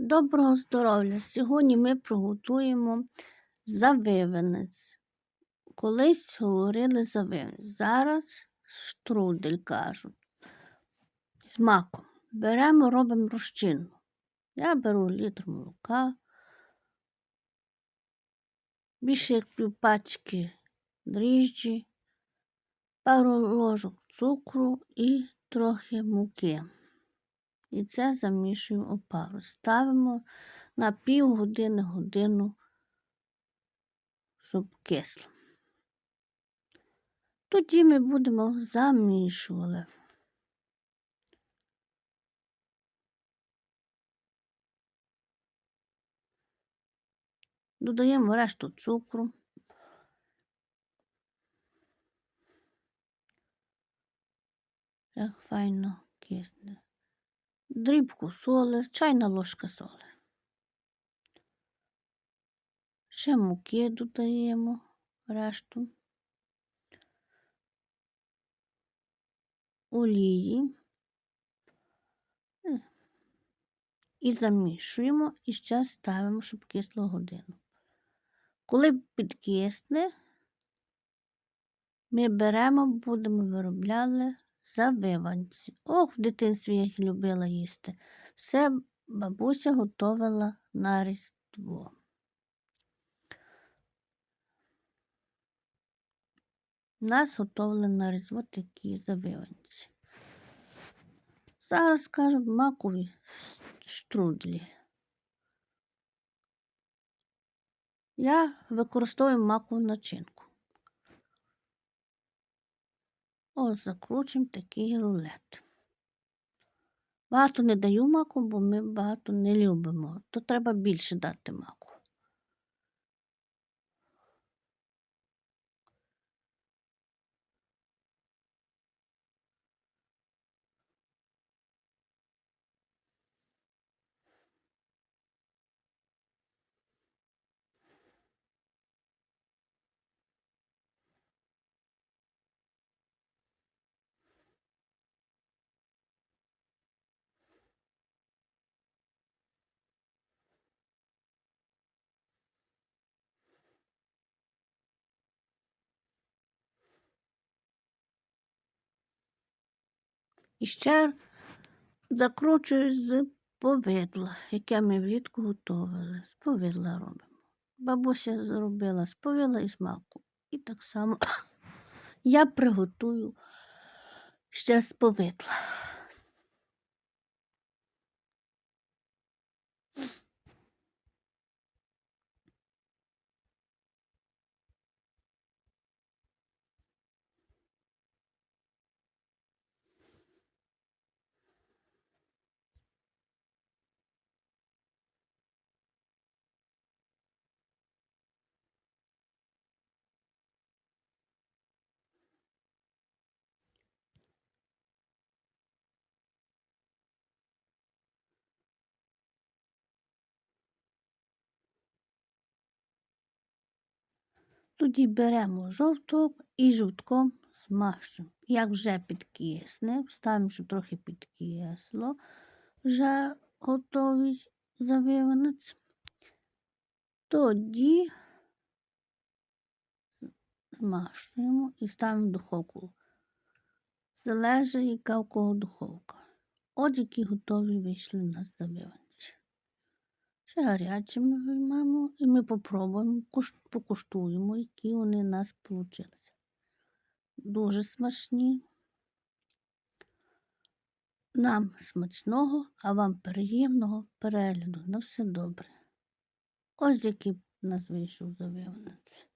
Доброго здоров'я! Сьогодні ми приготуємо завивенець. Колись говорили завивенець. Зараз штрудель кажуть. З маком. Беремо, робимо розчинну. Я беру літр молока, більше як півпачки дріжджі, пару ложок цукру і трохи муки. І це замішуємо опару. Ставимо на пів години годину, щоб кисло. Тоді ми будемо замішувати. Додаємо решту цукру. Як файно кисне дрібку соли, чайна ложка соли. Ще муки додаємо решту, олії е, і замішуємо і ще ставимо, щоб кисло годину. Коли підкисне, ми беремо, будемо виробляти завиванці. Ох, в дитинстві я їх любила їсти. Все бабуся готувала на Різдво. Нас готували на Різдво такі завиванці. Зараз кажуть макові штрудлі. Я використовую макову начинку. Ось закручуємо такий рулет. Багато не даю маку, бо ми багато не любимо. То треба більше дати маку. І ще закручую з повидла, яке ми влітку готували. З повидла робимо. Бабуся зробила з повидла і з маку. І так само я приготую ще з повидла. Тоді беремо жовток і жовтком змащуємо. Як вже підкисне, ставимо, щоб трохи підкисло, вже готовий завиванець. Тоді змащуємо і ставимо в духовку. Залежить, яка у кого духовка. От які готові вийшли на завиванці. Ще гарячими виймемо і ми попробуємо, покуштуємо, які вони у нас вийшли. Дуже смачні. Нам смачного, а вам приємного перегляду. На все добре. Ось який у нас вийшов завиванець.